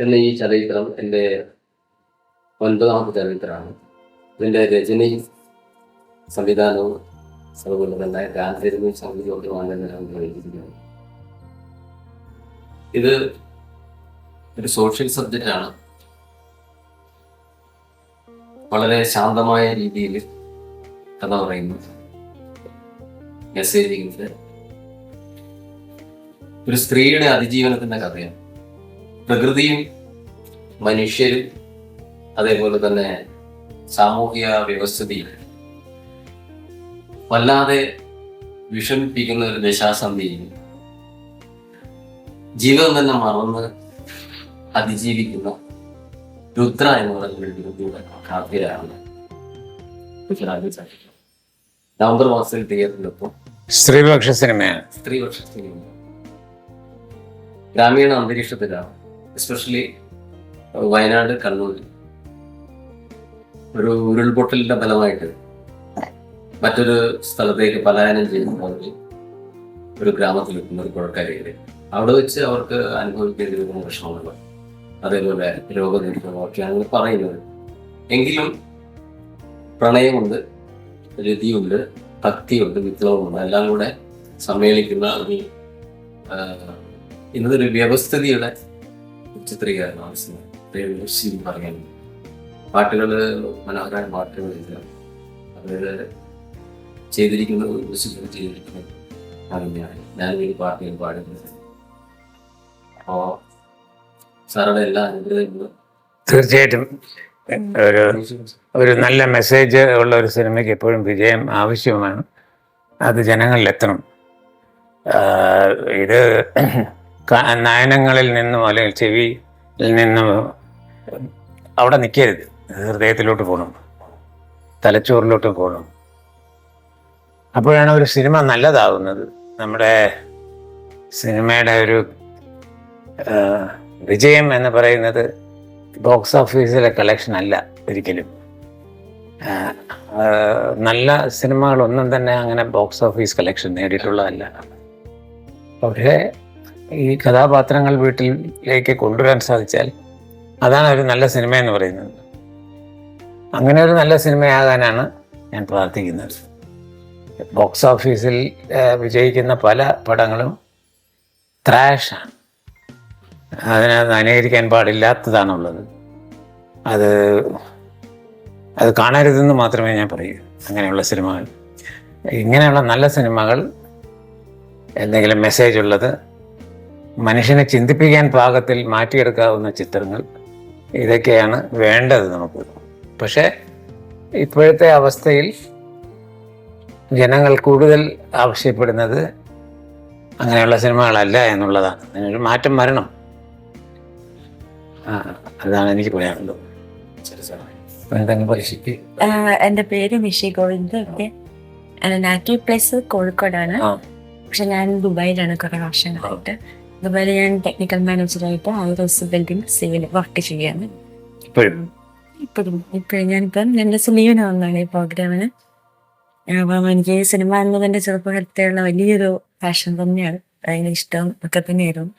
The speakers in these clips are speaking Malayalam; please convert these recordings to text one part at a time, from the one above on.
എന്ന ഈ ചലച്ചിത്രം എന്റെ ഒൻപതാമത്തെ ചരിത്രമാണ് ഇതിന്റെ രചനയും സംവിധാനവും അതുപോലെ തന്നെ ഗാനരചനയും സംഗീതവുമാണ് ഇത് ഒരു സോഷ്യൽ സബ്ജക്റ്റാണ്. വളരെ ശാന്തമായ രീതിയിൽ കഥ പറയുന്നു. മെസ്സേജിങ്ങിന്റെ ഒരു സ്ത്രീയുടെ അതിജീവനത്തിന്റെ കഥയാണ്. പ്രകൃതിയും മനുഷ്യരും അതേപോലെ തന്നെ സാമൂഹിക വ്യവസ്ഥിതിയും വല്ലാതെ വിഷമിപ്പിക്കുന്ന ഒരു ദശാസന്ധിയും ജീവിതം തന്നെ മറന്ന് അതിജീവിക്കുന്ന രുദ്ര എന്ന് പറയുന്ന കാവ്യരാണ്. നവംബർ മാസത്തിൽ തിയേറ്ററിലെത്തും സ്ത്രീപക്ഷ സിനിമയാണ്. സ്ത്രീപക്ഷ സിനിമ. ഗ്രാമീണ അന്തരീക്ഷത്തിലാണ്. എസ്പെഷ്യലി വയനാട് കണ്ണൂർ. ഒരു ഉരുൾപൊട്ടലിന്റെ ഫലമായിട്ട് മറ്റൊരു സ്ഥലത്തേക്ക് പലായനം ചെയ്യുന്ന ഒരു ഗ്രാമത്തിൽ എത്തുന്ന ഒരു കുഴക്കാരിയിൽ അവിടെ വെച്ച് അവർക്ക് അനുഭവിക്കേണ്ടി വരുന്ന വിഷമങ്ങൾ അതേപോലെ അങ്ങനെ പറയുന്നത്. എങ്കിലും പ്രണയമുണ്ട് രതിയുണ്ട് ഭക്തിയുണ്ട് വിപ്ലവമുണ്ട്. എല്ലാം കൂടെ സമ്മേളിക്കുന്ന ഒരു ഇന്നതൊരു വ്യവസ്ഥിതിയുടെ ചിത്രീകരണമാണ് ആവശ്യമാണ്. ശരി പറയാൻ. പാട്ടുകൾ മനോഹരമായ പാട്ടുകൾ എഴുതാം ചെയ്തിരിക്കുന്നത് ചെയ്തിരിക്കുന്ന ചെയ്തിരിക്കുന്നത് അറിഞ്ഞാണ് ഞാൻ ഈ പാട്ടുകൾ പാടുന്നത്. അപ്പോൾ സാറുടെ എല്ലാ അനുഗ്രഹങ്ങളും തീർച്ചയായിട്ടും. ഒരു ഒരു നല്ല മെസ്സേജ് ഉള്ള ഒരു സിനിമയ്ക്ക് എപ്പോഴും വിജയം ആവശ്യമാണ്. അത് ജനങ്ങളിലെത്തണം. ഇത് നയനങ്ങളിൽ നിന്നും അല്ലെങ്കിൽ ചെവിയിൽ നിന്നും അവിടെ നിൽക്കരുത്. ഹൃദയത്തിലോട്ട് പോകണം. തലച്ചോറിലോട്ട് പോകണം. അപ്പോഴാണ് ഒരു സിനിമ നല്ലതാവുന്നത്. നമ്മുടെ സിനിമയുടെ ഒരു വിജയം എന്ന് പറയുന്നത് ബോക്സ് ഓഫീസിലെ കളക്ഷൻ അല്ല ഒരിക്കലും. നല്ല സിനിമകളൊന്നും തന്നെ അങ്ങനെ ബോക്സ് ഓഫീസ് കളക്ഷൻ നേടിയിട്ടുള്ളതല്ല. പക്ഷേ ഈ കഥാപാത്രങ്ങൾ വീട്ടിലേക്ക് കൊണ്ടുവരാൻ സാധിച്ചാൽ അതാണ് ഒരു നല്ല സിനിമ എന്ന് പറയുന്നത്. അങ്ങനെ ഒരു നല്ല സിനിമയാകാനാണ് ഞാൻ പ്രാർത്ഥിക്കുന്നത്. ബോക്സ് ഓഫീസിൽ വിജയിക്കുന്ന പല പടങ്ങളും ത്രാഷാണ്. അതിനകത്ത് അനുകരിക്കാൻ പാടില്ലാത്തതാണുള്ളത്. അത് അത് കാണരുതെന്ന് മാത്രമേ ഞാൻ പറയൂ. അങ്ങനെയുള്ള സിനിമകൾ. ഇങ്ങനെയുള്ള നല്ല സിനിമകൾ എന്തെങ്കിലും മെസ്സേജ് ഉള്ളത് മനുഷ്യനെ ചിന്തിപ്പിക്കാൻ പാകത്തിൽ മാറ്റിയെടുക്കാവുന്ന ചിത്രങ്ങൾ ഇതൊക്കെയാണ് വേണ്ടത് നമുക്ക്. പക്ഷേ ഇപ്പോഴത്തെ അവസ്ഥയിൽ ജനങ്ങൾ കൂടുതൽ ആവശ്യപ്പെടുന്നത് അങ്ങനെയുള്ള സിനിമകളല്ല എന്നുള്ളതാണ്. അതിനൊരു മാറ്റം വരണം. അതാണ് എനിക്ക് പറയാനുള്ളത്. എന്റെ പേര് മിഷി ഗോവിന്ദ് ഒക്കെ നാറ്റീവ് പ്ലേസ് കോഴിക്കോടാണ്. പക്ഷെ ഞാൻ ദുബായിലാണ് കുറെ വർഷങ്ങളായിട്ട്. ദുബായിൽ ഞാൻ ടെക്നിക്കൽ മാനേജറായിട്ട് ഹൗസ് ബിൽഡിംഗ് സിവിൽ വർക്ക് ചെയ്യാണ് ഇപ്പോഴും? ഇപ്പോഴും. ഇപ്പോഴും ഞാനിപ്പം എന്റെ ലീവിന് വന്നാണ് ഈ പ്രോഗ്രാമിന് അപ്പം എനിക്ക് സിനിമ എന്നതിന്റെ ചെറുപ്പകാലത്തെയുള്ള വലിയൊരു പാഷൻ തന്നെയാണ്. അതിന് ഇഷ്ടം ഒക്കെ തന്നെയായിരുന്നു.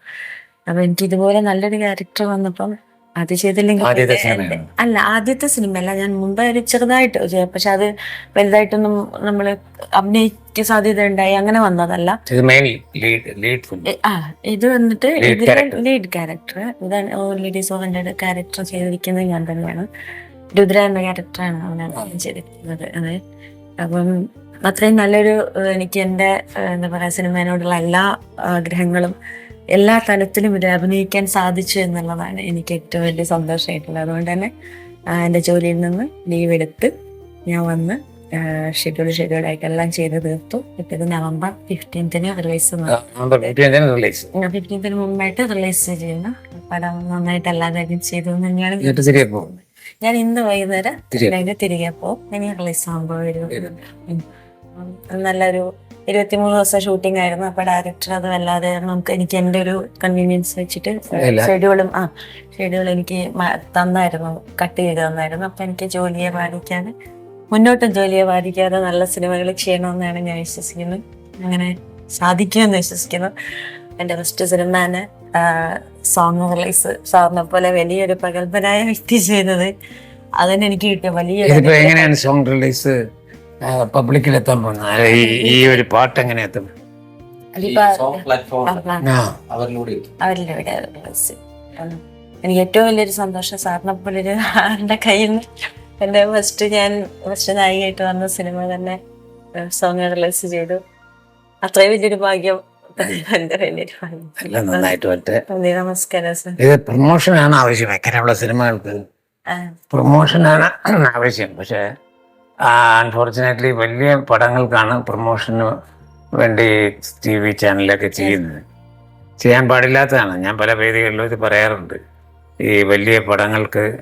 അപ്പൊ എനിക്ക് ഇതുപോലെ നല്ലൊരു ക്യാരക്ടർ വന്നപ്പം അത് ചെയ്തില്ലെങ്കിൽ അല്ല ആദ്യത്തെ സിനിമയല്ല. ഞാൻ മുമ്പ് ഒരു ചെറുതായിട്ട് പക്ഷെ അത് വലുതായിട്ടൊന്നും നമ്മൾ അഭിനയിക്ക സാധ്യത ഉണ്ടായി അങ്ങനെ വന്നതല്ല. ആ ഇത് വന്നിട്ട്. ലീഡ് ക്യാരക്ടർ ഇതാണ് ലേഡീസ് സോ ഹൺഡ്രഡ് ക്യാരക്ടർ ചെയ്തിരിക്കുന്നത് ഞാൻ തന്നെയാണ്. രുദ്ര എന്ന ക്യാരക്ടറാണ് അവനാണ് ചെയ്തിരിക്കുന്നത്. അതെ. അപ്പം അത്രയും നല്ലൊരു എനിക്ക് എന്റെ എന്താ പറയാ സിനിമേനോടുള്ള എല്ലാ ആഗ്രഹങ്ങളും എല്ലാ തലത്തിലും ഇത് അഭിനയിക്കാൻ സാധിച്ചു എന്നുള്ളതാണ് എനിക്ക് ഏറ്റവും വലിയ സന്തോഷമായിട്ടുള്ളത്. അതുകൊണ്ട് തന്നെ എന്റെ ജോലിയിൽ നിന്ന് ലീവ് എടുത്ത് ഞാൻ വന്ന് ഷെഡ്യൂൾ ഷെഡ്യൂളായിട്ട് എല്ലാം ചെയ്ത് തീർത്തു. ഇപ്പം ഇത് നവംബർ ഫിഫ്റ്റീൻത്തിന് റിലീസ് ഫിഫ്റ്റീൻത്തിന് മുമ്പായിട്ട് റിലീസ് ചെയ്യുന്ന. പടം നന്നായിട്ട് എല്ലാവരും ചെയ്തു തന്നെയാണ് ഞാൻ ഇന്ന് വൈകുന്നേരം തിരികെ പോകും ഇനി റിലീസ് ആകുമ്പോൾ ഒരു. നല്ലൊരു ഇരുപത്തിമൂന്ന് ദിവസം ഷൂട്ടിംഗ് ആയിരുന്നു. അപ്പൊ ഡയറക്ടർ അത് വല്ലാതെ നമുക്ക് എനിക്ക് എന്റെ ഒരു കൺവീനിയൻസ് വെച്ചിട്ട് ഷെഡ്യൂളും ആ ഷെഡ്യൂൾ എനിക്ക് തന്നായിരുന്നു. കട്ട് ചെയ്ത് തന്നായിരുന്നു. അപ്പൊ എനിക്ക് ജോലിയെ ബാധിക്കാതെ മുന്നോട്ടും ജോലിയെ ബാധിക്കാതെ നല്ല സിനിമകൾ ചെയ്യണമെന്നാണ് ഞാൻ വിശ്വസിക്കുന്നത് അങ്ങനെ സാധിക്കുമെന്ന് വിശ്വസിക്കുന്നു. എന്റെ ഫസ്റ്റ് സിനിമ സോങ് റിലീസ് സാറിനെ പോലെ വലിയൊരു പ്രഗത്ഭനായ വ്യക്തി ചെയ്തത്. അതന്നെ എനിക്ക് കിട്ടിയ വലിയ എങ്ങനെയാണ് സോങ് റിലീസ് പബ്ലിക്കിൽ എത്താൻ പോകുന്നത്. ഈ ഒരു പാട്ട് എങ്ങനെ എത്തും? അവരിലൂടെ എനിക്ക് ഏറ്റവും വലിയൊരു സന്തോഷം സാറിനെ പോലെ ഒരു ആളുടെ കയ്യിൽ നിന്ന്. എന്റെ ഫസ്റ്റ് ഞാൻ ഫസ്റ്റ് നായികയായിട്ട് വന്ന സിനിമ തന്നെ സോങ് റിലീസ് ചെയ്തു. അത്രയും വലിയൊരു ഭാഗ്യം എല്ലാം നന്നായിട്ട് വരട്ടെ. നന്ദി നമസ്കാരം സർ. ഇത് പ്രൊമോഷനാണ് ആവശ്യം. എങ്ങനെയുള്ള സിനിമകൾക്ക്? ആ, പ്രൊമോഷനാണ് ആവശ്യം. പക്ഷേ അൺഫോർച്ചുനേറ്റ്ലി വലിയ പടങ്ങൾക്കാണ് പ്രൊമോഷന് വേണ്ടി ടി വി ചാനലൊക്കെ ചെയ്യുന്നത്. ചെയ്യാൻ പാടില്ലാത്തതാണ്. ഞാൻ പല വേദികളിലും ഇത് പറയാറുണ്ട്. ഈ വലിയ പടങ്ങൾക്ക്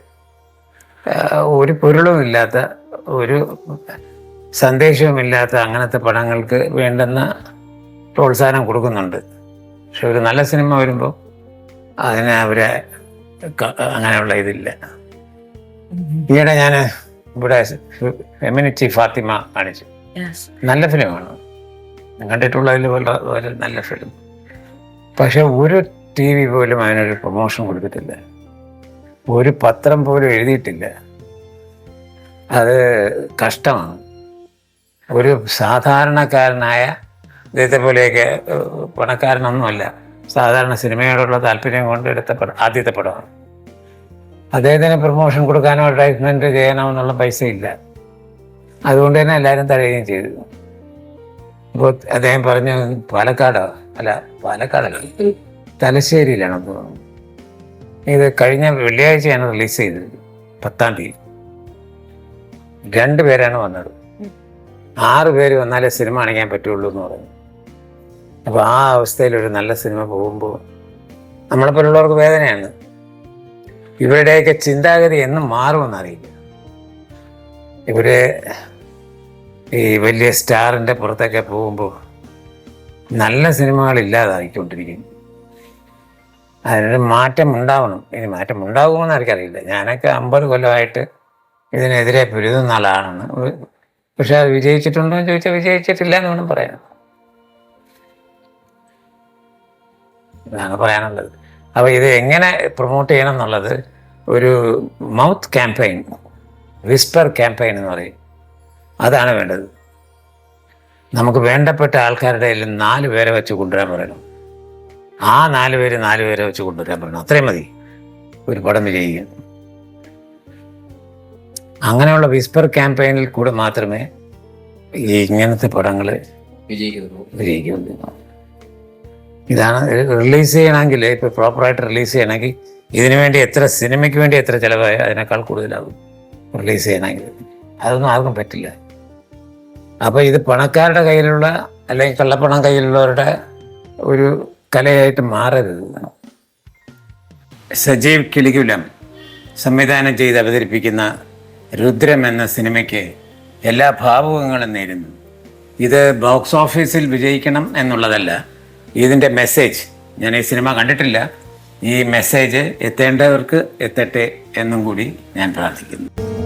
ഒരു പൊരുളും ഇല്ലാത്ത ഒരു സന്ദേശവുമില്ലാത്ത അങ്ങനത്തെ പടങ്ങൾക്ക് വേണ്ടുന്ന പ്രോത്സാഹനം കൊടുക്കുന്നുണ്ട്. പക്ഷെ ഒരു നല്ല സിനിമ വരുമ്പോൾ അതിനെ അവരെ അങ്ങനെയുള്ള ഇതില്ല. ഈയിടെ ഞാൻ ഇവിടെ ഫെമിനിറ്റി ഫാത്തിമ കാണിച്ചു. നല്ല ഫിലിമാണ് കണ്ടിട്ടുള്ളതിൽ വളരെ നല്ല ഫിലിം പക്ഷെ ഒരു ടി വി പോലും അതിനൊരു പ്രൊമോഷൻ കൊടുത്തിട്ടില്ല ഒരു പത്രം പോലും എഴുതിയിട്ടില്ല. അത് കഷ്ടമാണ്. ഒരു സാധാരണക്കാരനായ ഇദ്ദേഹത്തെ പോലെയൊക്കെ പണക്കാരനൊന്നുമല്ല. സാധാരണ സിനിമയോടുള്ള താല്പര്യം കൊണ്ട് എടുത്ത പടം ആദ്യത്തെ പടമാണ്. അദ്ദേഹത്തിന് പ്രൊമോഷൻ കൊടുക്കാനോ അഡ്വർടൈസ്മെന്റ് ചെയ്യാനോ എന്നുള്ള പൈസ ഇല്ല അതുകൊണ്ട് തന്നെ എല്ലാവരും തടയുകയും ചെയ്തു. അപ്പോൾ അദ്ദേഹം പറഞ്ഞു പാലക്കാടോ? അല്ല പാലക്കാടല്ല. തലശ്ശേരിയിലാണ് തോന്നുന്നു ഇത് കഴിഞ്ഞ വെള്ളിയാഴ്ചയാണ് റിലീസ് ചെയ്തത് പത്താം തീയതി. രണ്ട് പേരാണ് വന്നത്. ആറ് പേര് വന്നാലേ സിനിമ അണിക്കാൻ പറ്റുള്ളൂ എന്ന് പറഞ്ഞു. അപ്പോൾ ആ അവസ്ഥയിൽ ഒരു നല്ല സിനിമ പോകുമ്പോൾ നമ്മളെപ്പോലുള്ളവർക്ക് വേദനയാണ്. ഇവരുടെയൊക്കെ ചിന്താഗതി എന്ന് മാറുമെന്നറിയില്ല. ഇവർ ഈ വലിയ സ്റ്റാറിന്റെ പുറത്തൊക്കെ പോകുമ്പോൾ നല്ല സിനിമകൾ ഇല്ലാതായിക്കൊണ്ടിരിക്കും. അതിനൊരു മാറ്റം ഉണ്ടാവണം. ഇനി മാറ്റം ഉണ്ടാകുമെന്ന് എനിക്കറിയില്ല. ഞാനൊക്കെ അമ്പത് കൊല്ലമായിട്ട് ഇതിനെതിരെ പൊരുതുന്ന ആളാണെന്ന് പക്ഷെ അത് വിജയിച്ചിട്ടുണ്ടോ എന്ന് ചോദിച്ചാൽ വിജയിച്ചിട്ടില്ല എന്ന് വേണം പറയാൻ. ഇതാണ് പറയാനുള്ളത്. അപ്പോൾ ഇത് എങ്ങനെ പ്രൊമോട്ട് ചെയ്യണം എന്നുള്ളത് ഒരു മൗത്ത് ക്യാമ്പയിൻ വിസ്പർ ക്യാമ്പയിൻ എന്ന് പറയും. അതാണ് വേണ്ടത്. നമുക്ക് വേണ്ടപ്പെട്ട ആൾക്കാരുടെ കയ്യിൽ നാല് പേരെ വെച്ച് കൊണ്ടുവരാൻ പറയണം. ആ നാല് പേര് നാല് പേരെ വെച്ച് കൊണ്ടുവരാൻ പറയണം. അത്രയും മതി. ഒരു പടം വിജയിക്കും അങ്ങനെയുള്ള വിസ്പർ ക്യാമ്പയിനിൽ കൂടെ മാത്രമേ ഈ ഇങ്ങനത്തെ പടങ്ങൾ വിജയിക്കുന്നു വിജയിക്കുള്ളൂ ഇതാണ് റിലീസ് ചെയ്യണമെങ്കിൽ ഇപ്പോൾ പ്രോപ്പറായിട്ട് റിലീസ് ചെയ്യണമെങ്കിൽ ഇതിനു വേണ്ടി എത്ര സിനിമയ്ക്ക് വേണ്ടി എത്ര ചിലവായ അതിനേക്കാൾ കൂടുതലാകും റിലീസ് ചെയ്യണമെങ്കിൽ. അതൊന്നും ആർക്കും പറ്റില്ല. അപ്പോൾ ഇത് പണക്കാരുടെ കയ്യിലുള്ള അല്ലെങ്കിൽ കള്ളപ്പണം കയ്യിലുള്ളവരുടെ ഒരു കലയായിട്ട് മാറരുത്. സജീവ് കിളികുലം സംവിധാനം ചെയ്ത് അവതരിപ്പിക്കുന്ന രുദ്രം എന്ന സിനിമയ്ക്ക് എല്ലാ ഭാവുകങ്ങളും നേരുന്നു. ഇത് ബോക്സ് ഓഫീസിൽ വിജയിക്കണം എന്നുള്ളതല്ല ഇതിന്റെ മെസ്സേജ്. ഞാൻ ഈ സിനിമ കണ്ടിട്ടില്ല. ഈ മെസ്സേജ് എത്തേണ്ടവർക്ക് എത്തട്ടെ എന്നും കൂടി ഞാൻ പ്രാർത്ഥിക്കുന്നു.